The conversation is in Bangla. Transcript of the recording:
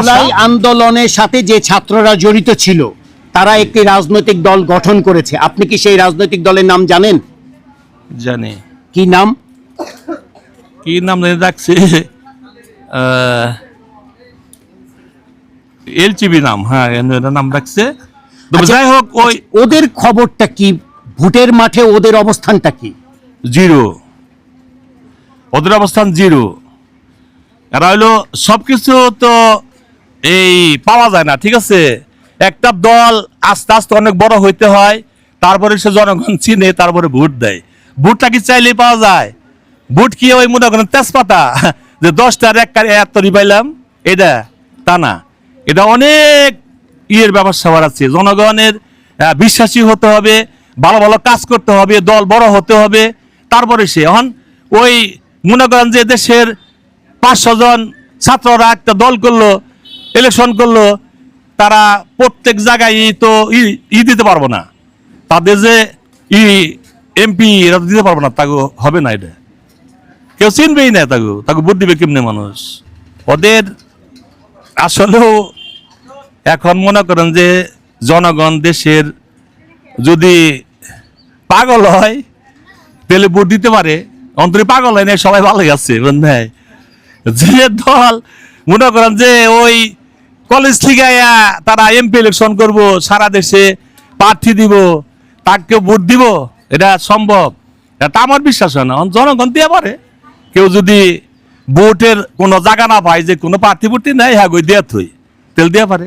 জুলাই আশা- আন্দোলনের সাথে যে ছাত্ররা জড়িত ছিল তারা একটি রাজনৈতিক দল গঠন করেছে। আপনি কি সেই রাজনৈতিক দলের নাম জানেন? জানি। কি নাম? কি নাম জানি রাখছে এলচিবি নাম হ্যাঁ নাম রাখছে আচ্ছা, যাই হোক ওই ওদের খবরটা কি? ভোটের মাঠে ওদের অবস্থানটা কি? জিরো। ওদের অবস্থান জিরো। এরা হইল সবকিছু তো এই পাওয়া যায় না, ঠিক আছে? একটা দল আস্তে আস্তে অনেক বড় হইতে হয়, তারপরে সে জনগণ চিনে, তারপরে ভোট দেয়। ভোটটা কি চাইলেই পাওয়া যায়? ভোট কি ওই মনে করেন তেজপাতা? যে দশটার এক এত পাইলাম, এটা তা না। এটা অনেক ইয়ের ব্যবসা আছে। জনগণের বিশ্বাসী হতে হবে, ভালো ভালো কাজ করতে হবে, দল বড় হতে হবে। তারপরে সে, এখন ওই মনে করেন যে দেশের পাঁচশো জন ছাত্ররা একটা দল করল ইলেকশন করল, তারা প্রত্যেক জায়গায় তো ই দিতে পারব না। তাদের যে ই এমপি এরা দিতে পারব না তাকে হবে না এটা। কেউ চিনবেই না তাকে তাকে ভোট দিবে কেমনে মানুষ? ওদের আসলেও এখন মনে করেন যে জনগণ দেশের যদি পাগল হয়, তাহলে ভোট দিতে পারে। অন্তরে পাগল হয় না সবাই ভালো বুঝলেন যে দল, মনে করেন যে ওই কলেজ থেকে তারা এমপি ইলেকশন করব, সারা দেশে প্রার্থী দিব, তাকে ভোট দিব, এটা সম্ভব। এটা আমার বিশ্বাস হয় না। জনগণ দিয়ে পারে। কেউ যদি ভোটের কোনো জায়গা না পায়, যে কোনো প্রার্থী ভোটটি নেই হ্যাঁ গই দেয়া থই। তেল দিয়ে পারে।